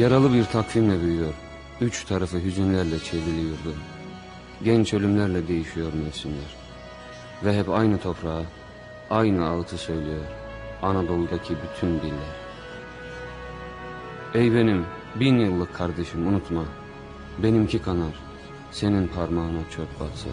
Yaralı bir takvimle büyüyor. Üç tarafı hüzünlerle çevriliyordu. Genç ölümlerle değişiyor mevsimler. Ve hep aynı toprağa, aynı ağıtı söylüyor. Anadolu'daki bütün diller. Ey benim bin yıllık kardeşim unutma. Benimki kanar, senin parmağına çöp batsa.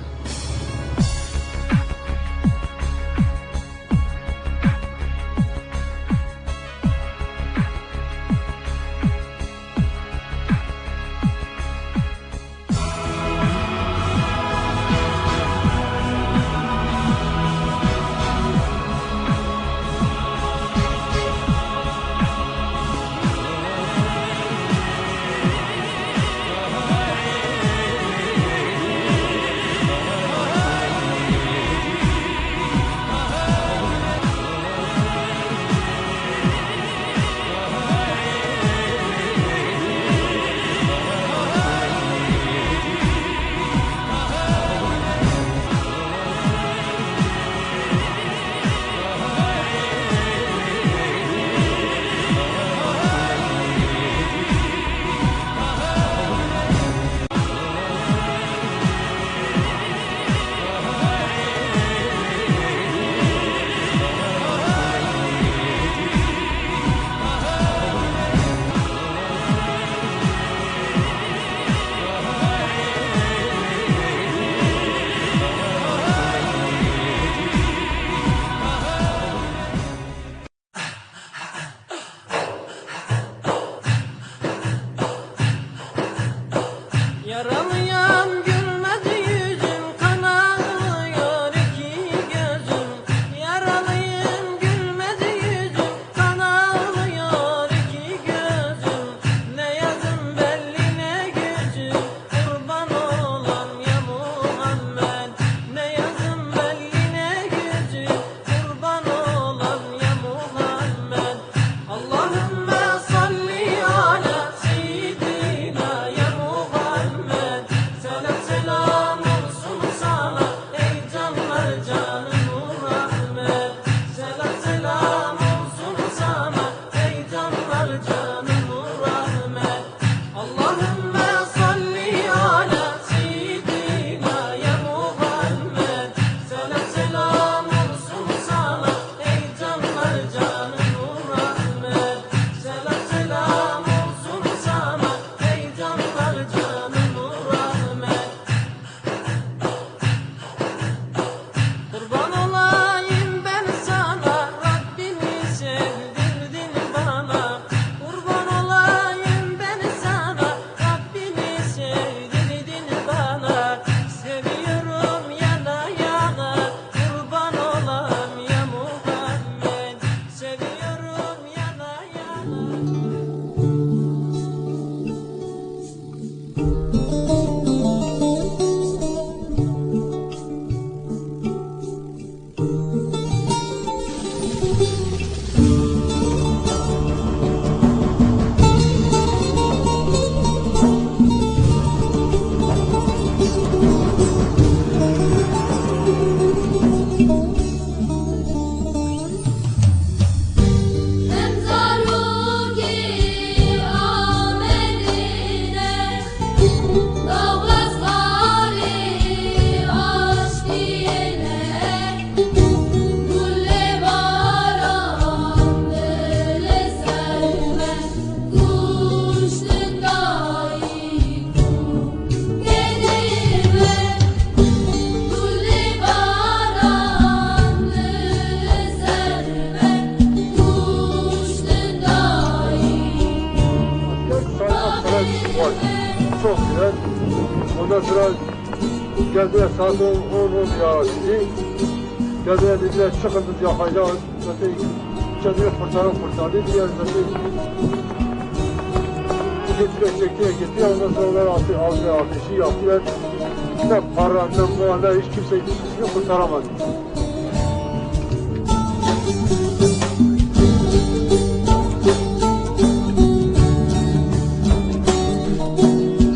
10 10 ya sizi. Geldiler dediler çıkın biz yakacağız. Zaten kendini kurtarın kurtardı. Diğer zaten getire çektiler getiriyor. Ondan sonra atı, aldı, ateşi yaptılar. Ne para ne muhalle hiç kimse hiçbirini kurtaramadı.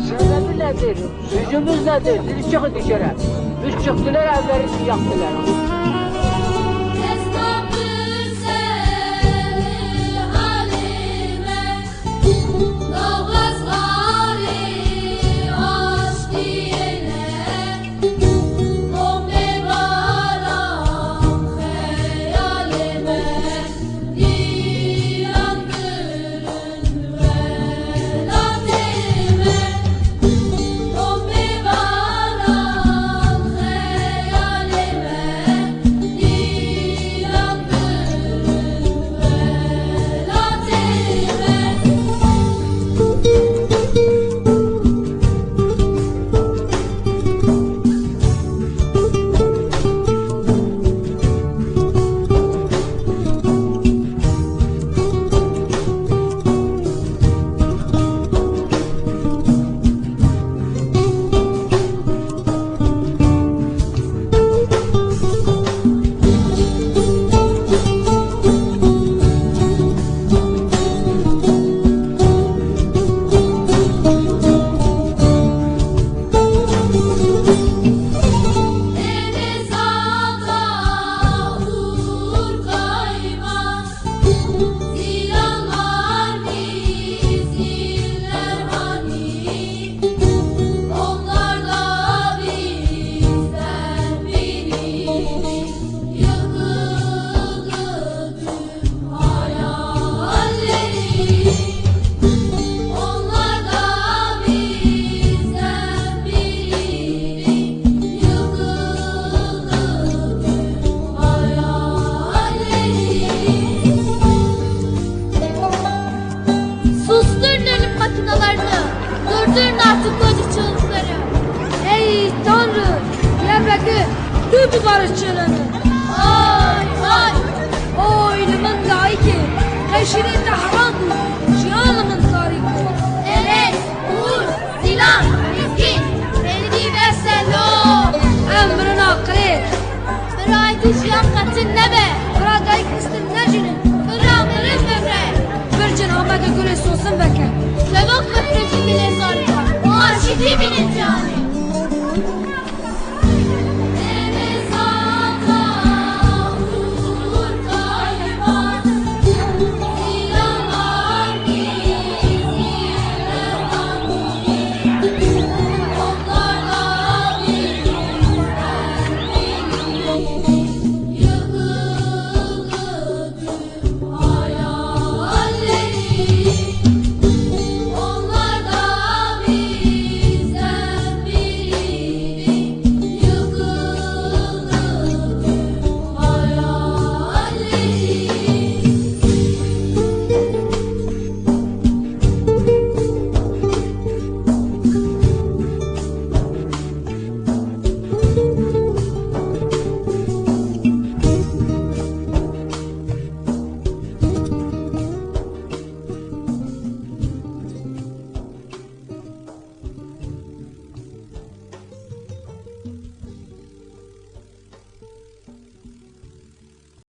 Sebebi nedir? Dedi çıkın dışarı. Biz çıktılar evlerini yaktılar. bu barışçılığını. Hay hay. Oy limin layıkı. Teşhiri tahran. Cihanımın tarihi. Evet. Uğur. Zilan. Miskin. Belediye ve selam. Emrin akli. Bir aydı cihan katil nebe. Bir aydı istin necinin. Bir aydı mevre. Bir cenabı gülü sosun beke. Levak ve prefil bile zarfa. Marşidi binin cani.